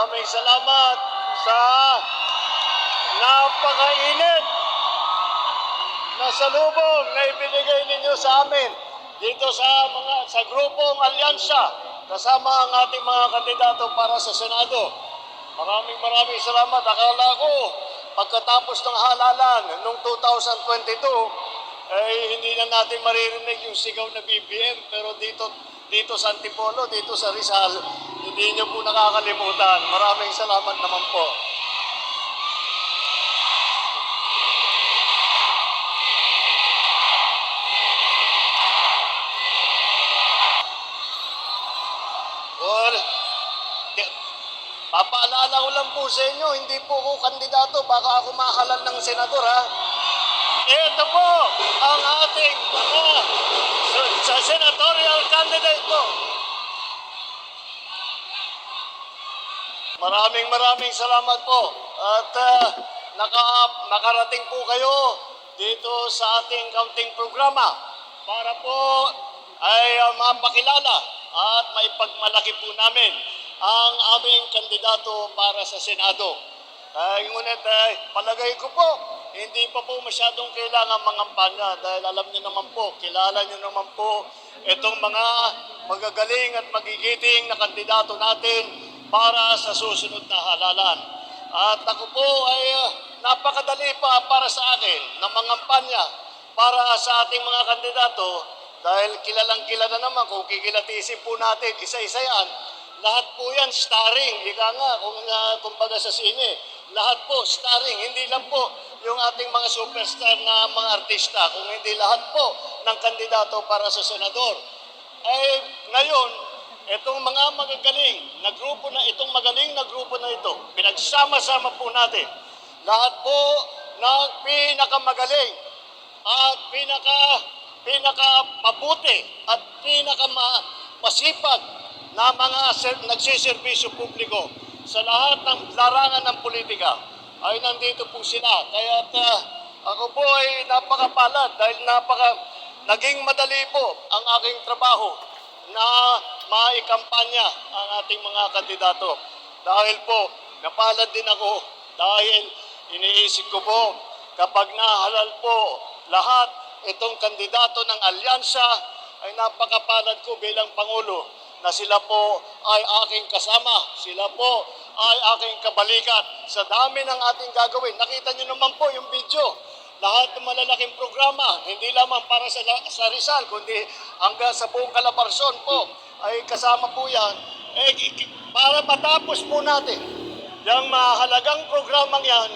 Maraming salamat sa napakainit na salubong na ibinigay ninyo sa amin dito sa mga sa grupong alyansa kasama ang ating mga kandidato para sa Senado. Maraming maraming salamat. Akala ko pagkatapos ng halalan noong 2022 ay hindi na natin maririnig yung sigaw na BBM pero dito dito sa Antipolo, dito sa Rizal, hindi niyo po nakakalimutan. Maraming salamat naman po. Well, papaalala ko lang po sa inyo, hindi po ako kandidato, baka ako mahalal ng senador ha. Ito po ang ating mga candidate po. Maraming maraming salamat po. At ah, naka, nakarating po kayo dito sa ating counting programa para po ay ah, mapakilala at maipagmalaki po namin ang aming kandidato para sa Senado. Ay, ngunit ay, palagay ko po, hindi pa po masyadong kailangan mangampanya dahil alam niyo naman po, kilala niyo naman po itong mga magagaling at magigiting na kandidato natin para sa susunod na halalan. At ako po ay ah, napakadali pa para sa akin na mangampanya para sa ating mga kandidato dahil kilalang kilala naman kung kikilatisin po natin isa-isa yan, lahat po yan starring, ika nga, kung uh, kumbaga sa sine, lahat po starring, hindi lang po yung ating mga superstar na mga artista, kung hindi lahat po ng kandidato para sa senador. Ay ngayon, itong mga magagaling na grupo na itong magaling na grupo na ito, pinagsama-sama po natin. Lahat po ng pinakamagaling at pinaka pinaka mabuti at pinaka ma- masipag na mga ser- nagsiservisyo publiko sa lahat ng larangan ng politika ay nandito po sila. Kaya ako po ay napakapalad dahil napaka naging madali po ang aking trabaho na maikampanya ang ating mga kandidato. Dahil po, napalad din ako dahil iniisip ko po kapag nahalal po lahat itong kandidato ng alyansa ay napakapalad ko bilang Pangulo na sila po ay aking kasama, sila po ay aking kabalikat sa dami ng ating gagawin. Nakita niyo naman po yung video. Lahat ng malalaking programa, hindi lamang para sa, sa Rizal, kundi hanggang sa buong Calabarzon po, ay kasama po yan. Eh, para matapos po natin yung mahalagang programang yan,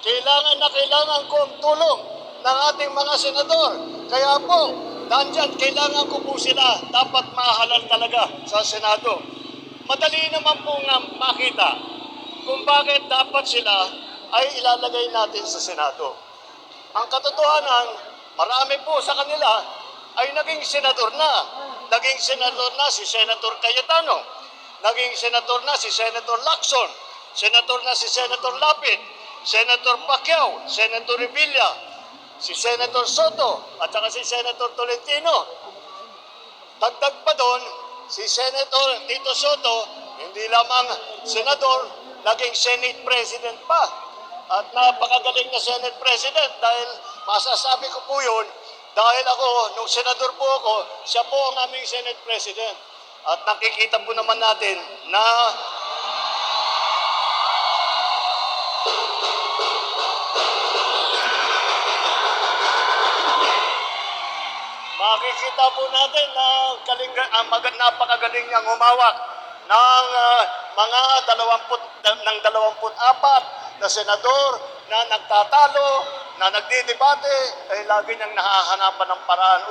kailangan na kailangan ko ang tulong ng ating mga senador. Kaya po, nandyan, kailangan ko po sila dapat mahalal talaga sa Senado. Madali naman po nga makita kung bakit dapat sila ay ilalagay natin sa Senado. Ang katotohanan, marami po sa kanila ay naging senador na. Naging senador na si Senator Cayetano. Naging senador na si Senator Lacson. Senator na si Senator Lapid. Senator Pacquiao. Senator Revilla. Si Senator Soto. At saka si Senator Tolentino. Si Senator Tito Soto, hindi lamang senador, naging Senate President pa. At napakagaling na Senate President dahil masasabi ko po yun, dahil ako, nung senador po ako, siya po ang aming Senate President. At nakikita po naman natin na makikita po natin na galing, ang magand napakagaling niyang humawak ng ah, mga 20 ng 24 na senador na nagtatalo, na nagdidebate, ay lagi niyang nahahanapan ng paraan